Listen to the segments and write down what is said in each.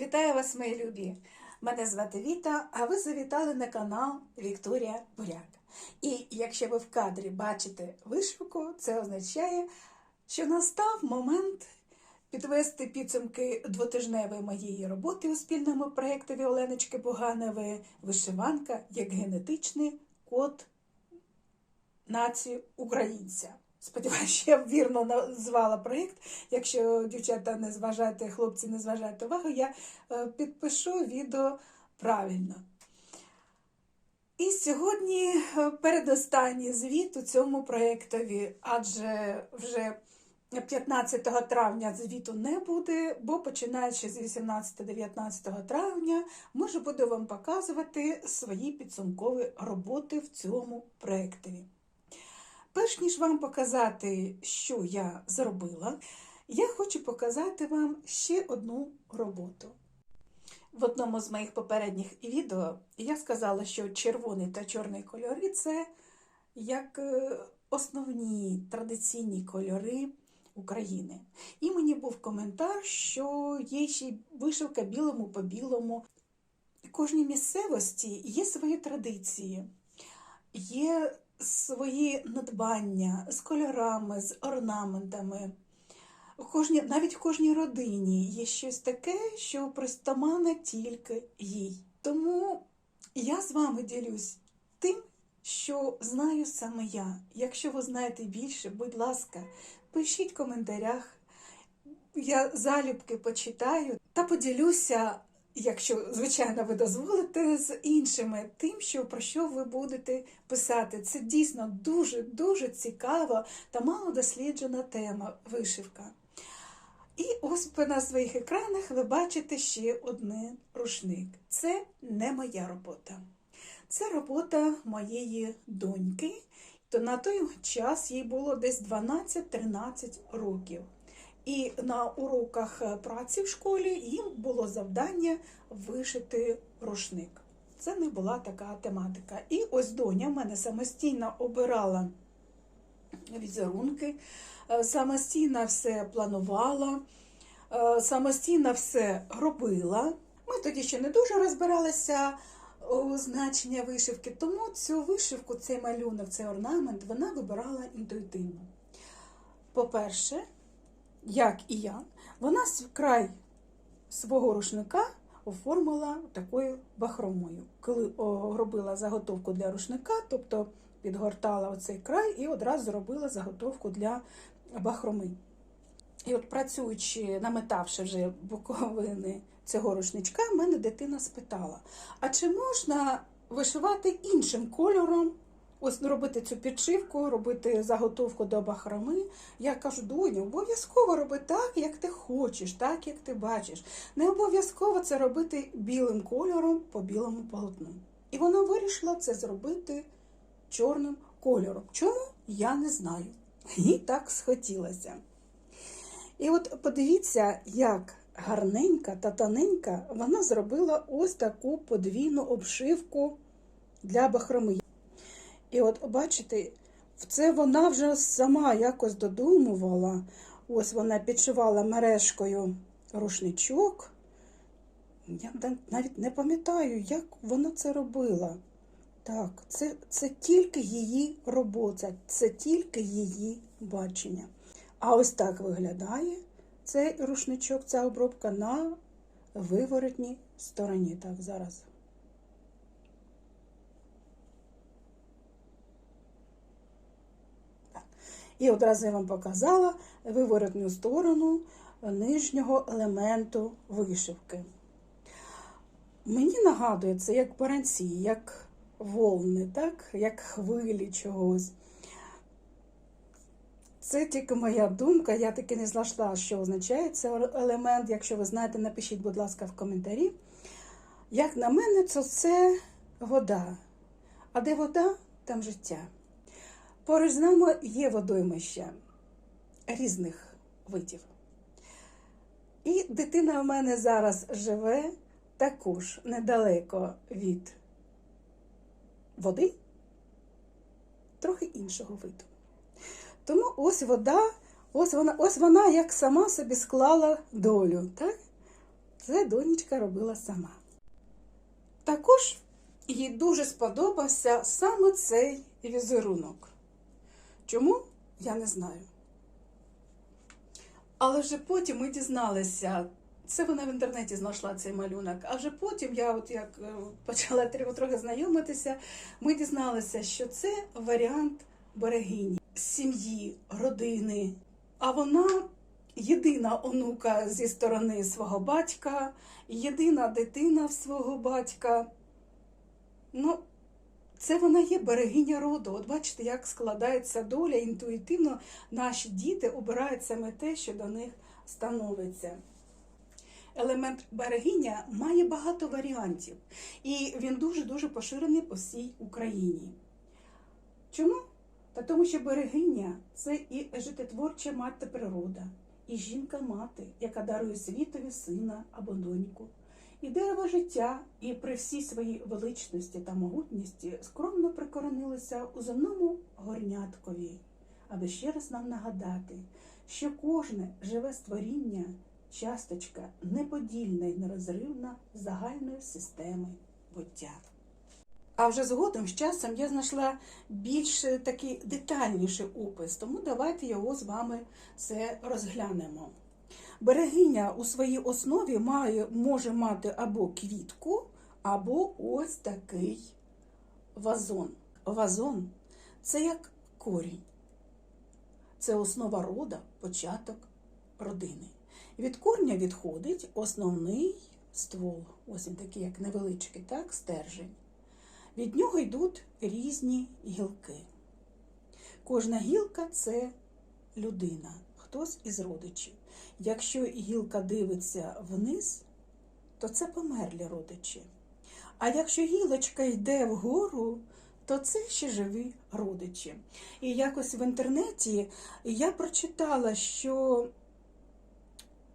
Вітаю вас, мої любі! Мене звати Віта, а ви завітали на канал Вікторія Буряк. І якщо ви в кадрі бачите вишивку, це означає, що настав момент підвести підсумки двотижневої моєї роботи у спільному проєктові Оленочки Буганової Вишиванка як генетичний код нації українця. Сподіваюся, я вірно назвала проєкт. Якщо дівчата не зважаєте, хлопці не зважаєте увагу, я е, підпишу відео правильно. І сьогодні е, передостанній звіт у цьому проєктові, адже вже 15 травня звіту не буде, бо починаючи з 18-19 травня, ми ж буду вам показувати свої підсумкові роботи в цьому проєктові. Перш ніж вам показати, що я зробила, я хочу показати вам ще одну роботу. В одному з моїх попередніх відео я сказала, що червоний та чорний кольори це як е, основні традиційні кольори України. І мені був коментар, що є ще вишивка білому по білому. Кожній місцевості є свої традиції, є свої надбання з кольорами, з орнаментами. У кожній, навіть в кожній родині є щось таке, що пристамане тільки їй. Тому я з вами ділюсь тим, що знаю саме я. Якщо ви знаєте більше, будь ласка, пишіть в коментарях. Я залюбки почитаю та поділюся якщо, звичайно, ви дозволите, з іншими тим, що про що ви будете писати. Це дійсно дуже-дуже цікава та мало досліджена тема вишивка. І ось на своїх екранах ви бачите ще один рушник. Це не моя робота. Це робота моєї доньки. То на той час їй було десь 12-13 років. І на уроках е, праці в школі їм було завдання вишити рушник. Це не була така тематика. І ось доня в мене самостійно обирала візерунки, е, самостійно все планувала, е, самостійно все робила. Ми тоді ще не дуже розбиралися значення вишивки, тому цю вишивку, цей малюнок, цей орнамент вона вибирала інтуїтивно. По-перше, як і я, вона край свого рушника оформила такою бахромою. Коли робила заготовку для рушника, тобто підгортала оцей край і одразу зробила заготовку для бахроми. І от працюючи, наметавши вже боковини цього рушничка, мене дитина спитала: а чи можна вишивати іншим кольором? Ось робити цю підшивку, робити заготовку до бахроми. Я кажу, доню, обов'язково роби так, як ти хочеш, так як ти бачиш. Не обов'язково це робити білим кольором по білому полотну. І вона вирішила це зробити чорним кольором. Чому? Я не знаю. Їй так схотілося. І от подивіться, як гарненька та тоненька вона зробила ось таку подвійну обшивку для бахроми. І от, бачите, це вона вже сама якось додумувала. Ось вона підшивала мережкою рушничок. Я навіть не пам'ятаю, як вона це робила. Так, це, це тільки її робота, це тільки її бачення. А ось так виглядає цей рушничок, ця обробка на виворотній стороні. Так, зараз. І одразу я вам показала виворотню сторону нижнього елементу вишивки. Мені нагадує це як баранці, як волни, так? як хвилі чогось. Це тільки моя думка, я таки не знайшла, що означає цей елемент. Якщо ви знаєте, напишіть, будь ласка, в коментарі. Як на мене, то це вода. А де вода, там життя. Поруч з нами є водоймища різних видів. І дитина в мене зараз живе також недалеко від води, трохи іншого виду. Тому ось вода, ось вона ось вона як сама собі склала долю. так? Це донечка робила сама. Також їй дуже сподобався саме цей візерунок. Чому? Я не знаю. Але вже потім ми дізналися, це вона в інтернеті знайшла цей малюнок. А вже потім я, от як е, почала трохи знайомитися, ми дізналися, що це варіант берегині, сім'ї, родини. А вона єдина онука зі сторони свого батька, єдина дитина свого батька. Ну, це вона є берегиня роду. От бачите, як складається доля інтуїтивно. Наші діти обирають саме те, що до них становиться. Елемент берегиня має багато варіантів, і він дуже-дуже поширений по всій Україні. Чому? Та тому, що берегиня це і життєтворча мати природа, і жінка-мати, яка дарує світові сина або доньку, і дерево життя, і при всій своїй величності та могутності скромно прикоронилися у земному горняткові, аби ще раз нам нагадати, що кожне живе створіння часточка неподільна і нерозривна загальної системи буття. А вже згодом з часом я знайшла більш такий детальніший опис, тому давайте його з вами все розглянемо. Берегиня у своїй основі має, може мати або квітку, або ось такий вазон. Вазон це як корінь, це основа рода, початок родини. Від корня відходить основний ствол, ось він такий, як невеличкий, так, стержень. Від нього йдуть різні гілки. Кожна гілка це людина, хтось із родичів. Якщо гілка дивиться вниз, то це померлі родичі. А якщо гілочка йде вгору, то це ще живі родичі. І якось в інтернеті я прочитала, що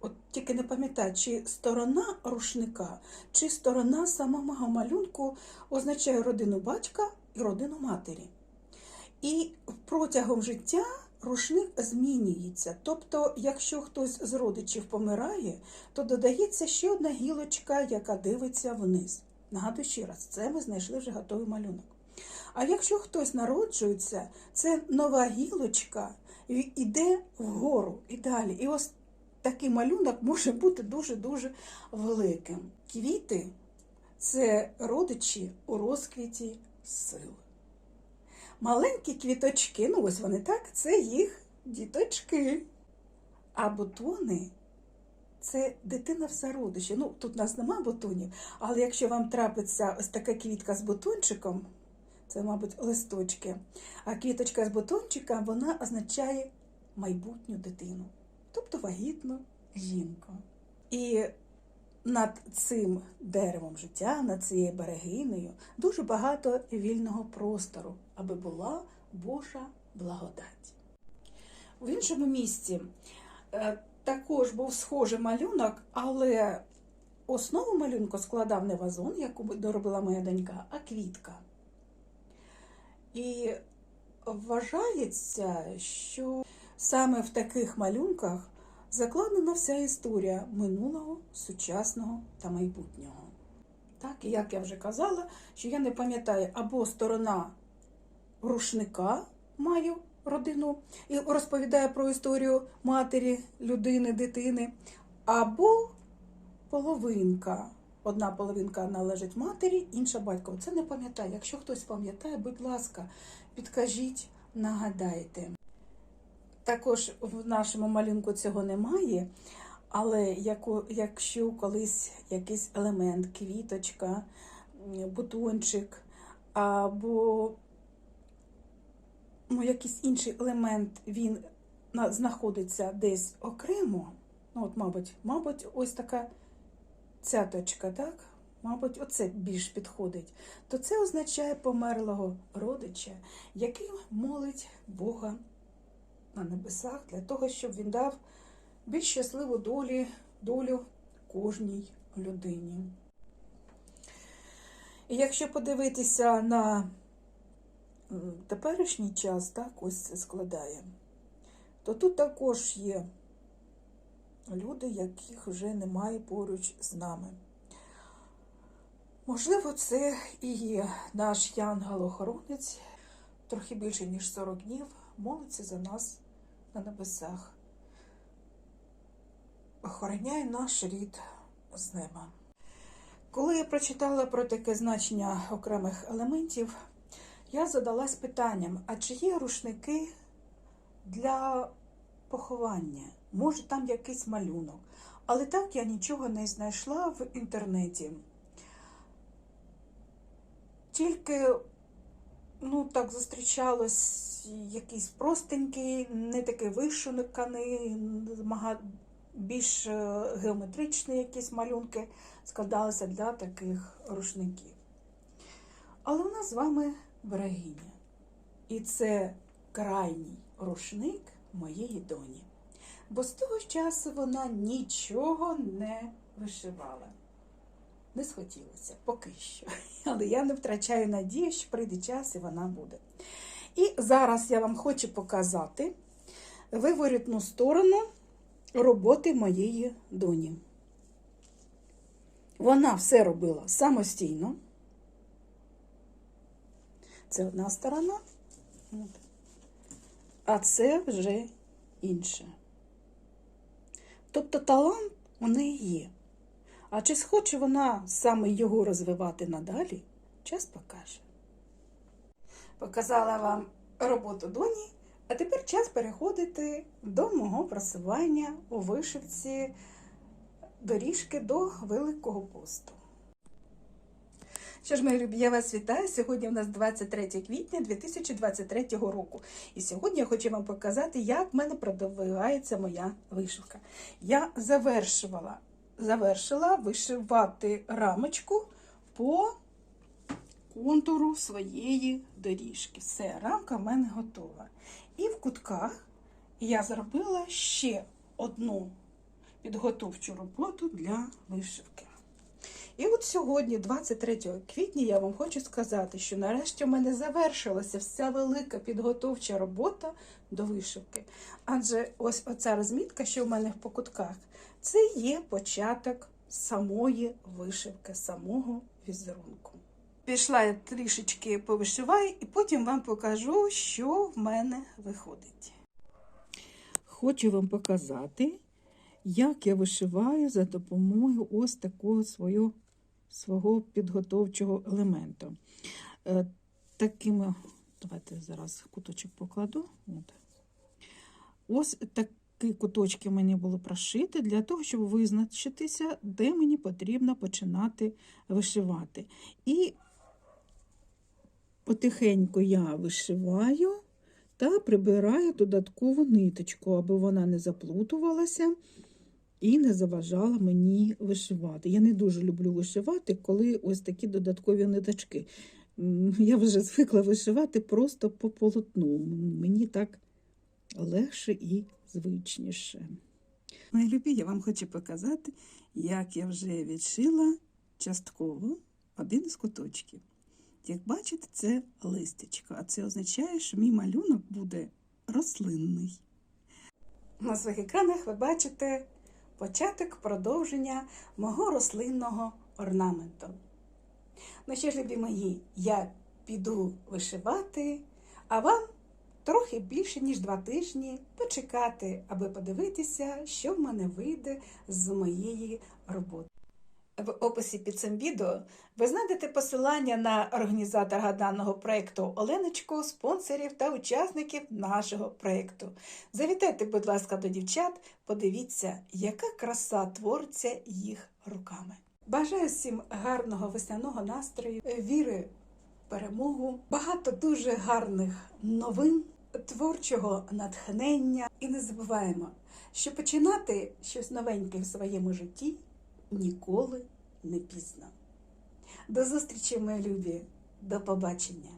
от тільки не пам'ятаю, чи сторона рушника, чи сторона самого малюнку означає родину батька і родину матері. І протягом життя рушник змінюється. Тобто, якщо хтось з родичів помирає, то додається ще одна гілочка, яка дивиться вниз. Нагадую ще раз, це ми знайшли вже готовий малюнок. А якщо хтось народжується, це нова гілочка йде вгору і далі. І ось такий малюнок може бути дуже-дуже великим. Квіти це родичі у розквіті сил. Маленькі квіточки, ну ось вони так, це їх діточки. А бутони це дитина в зародичі. Ну, тут у нас нема бутонів, але якщо вам трапиться ось така квітка з бутончиком, це, мабуть, листочки. А квіточка з бутончиком, вона означає майбутню дитину, тобто вагітну жінку. І над цим деревом життя, над цією берегинею, дуже багато вільного простору, аби була Божа благодать. В іншому місці е, також був схожий малюнок, але основу малюнку складав не вазон, яку доробила моя донька, а квітка. І вважається, що саме в таких малюнках закладена вся історія минулого, сучасного та майбутнього. Так, як я вже казала, що я не пам'ятаю або сторона рушника маю родину і розповідає про історію матері, людини, дитини, або половинка. Одна половинка належить матері, інша батькові. Це не пам'ятаю. Якщо хтось пам'ятає, будь ласка, підкажіть, нагадайте. Також в нашому малюнку цього немає, але якщо колись якийсь елемент, квіточка, бутончик або ну, якийсь інший елемент, він знаходиться десь окремо, ну, от, мабуть, мабуть, ось така цяточка, так? Мабуть, оце більш підходить, то це означає померлого родича, який молить Бога на небесах для того, щоб він дав більш щасливу долі, долю кожній людині. І якщо подивитися на теперішній час, так, ось це складає, то тут також є люди, яких вже немає поруч з нами. Можливо, це і є наш янгел-охоронець, трохи більше, ніж 40 днів, молиться за нас на небесах. Охороняє наш рід з неба. Коли я прочитала про таке значення окремих елементів, я задалась питанням: а чи є рушники для поховання? Може, там якийсь малюнок? Але так я нічого не знайшла в інтернеті. Тільки, ну, так зустрічалось якийсь простенький, не такий вишуканий, більш е, геометричні якісь малюнки складалися для таких рушників. Але у нас з вами берегиня. І це крайній рушник моєї доні. Бо з того часу вона нічого не вишивала. Не схотілося поки що. Але я не втрачаю надію, що прийде час і вона буде. І зараз я вам хочу показати виворітну сторону роботи моєї доні. Вона все робила самостійно. Це одна сторона, а це вже інша. Тобто талант у неї є. А чи схоче вона саме його розвивати надалі, час покаже. Показала вам роботу доні, а тепер час переходити до мого просування у вишивці доріжки до Великого посту. Що ж, мої любі, я вас вітаю. Сьогодні у нас 23 квітня 2023 року. І сьогодні я хочу вам показати, як в мене продвигається моя вишивка. Я завершувала, завершила вишивати рамочку по контуру своєї доріжки. Все, рамка в мене готова. І в кутках я зробила ще одну підготовчу роботу для вишивки. І от сьогодні, 23 квітня, я вам хочу сказати, що нарешті в мене завершилася вся велика підготовча робота до вишивки. Адже ось оця розмітка, що в мене по кутках, це є початок самої вишивки, самого візерунку. Пішла я трішечки повишиваю, і потім вам покажу, що в мене виходить. Хочу вам показати, як я вишиваю за допомогою ось такого свого, свого підготовчого елементу. Е, такими, давайте зараз куточок покладу. От. Ось такі куточки мені були прошити для того, щоб визначитися, де мені потрібно починати вишивати. І потихеньку я вишиваю та прибираю додаткову ниточку, аби вона не заплутувалася і не заважала мені вишивати. Я не дуже люблю вишивати, коли ось такі додаткові ниточки. Я вже звикла вишивати просто по полотну. Мені так легше і звичніше. Мої любі, я вам хочу показати, як я вже відшила частково один із куточків. Як бачите, це листячко, а це означає, що мій малюнок буде рослинний. На своїх екранах ви бачите початок продовження мого рослинного орнаменту. Ну що ж, любі мої, я піду вишивати, а вам трохи більше, ніж два тижні почекати, аби подивитися, що в мене вийде з моєї роботи. В описі під цим відео ви знайдете посилання на організатора даного проєкту Оленочку, спонсорів та учасників нашого проєкту. Завітайте, будь ласка, до дівчат, подивіться, яка краса твориться їх руками. Бажаю всім гарного весняного настрою, віри в перемогу, багато дуже гарних новин, творчого натхнення. І не забуваємо, що починати щось новеньке в своєму житті ніколи не пізно. До зустрічі, мої любі, до побачення!